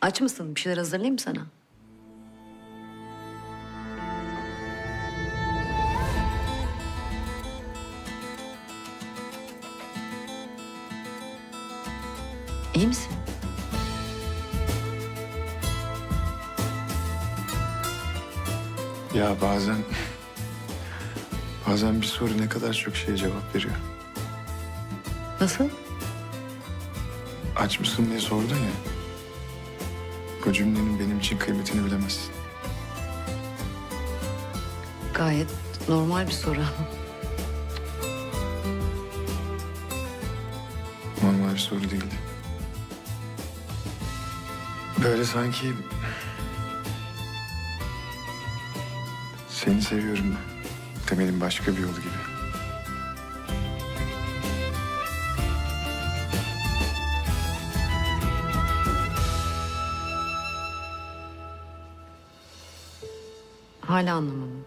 Aç mısın? Bir şeyler hazırlayayım mı sana? İyi misin? Ya bazen... Bazen bir soru ne kadar çok şeye cevap veriyor. Nasıl? Aç mısın diye sordun ya. Bu cümlenin benim için kıymetini bilemezsin. Gayet normal bir soru. Normal bir soru değildi. Böyle sanki... Seni seviyorum demenin başka bir yolu gibi. Hala anlamadım.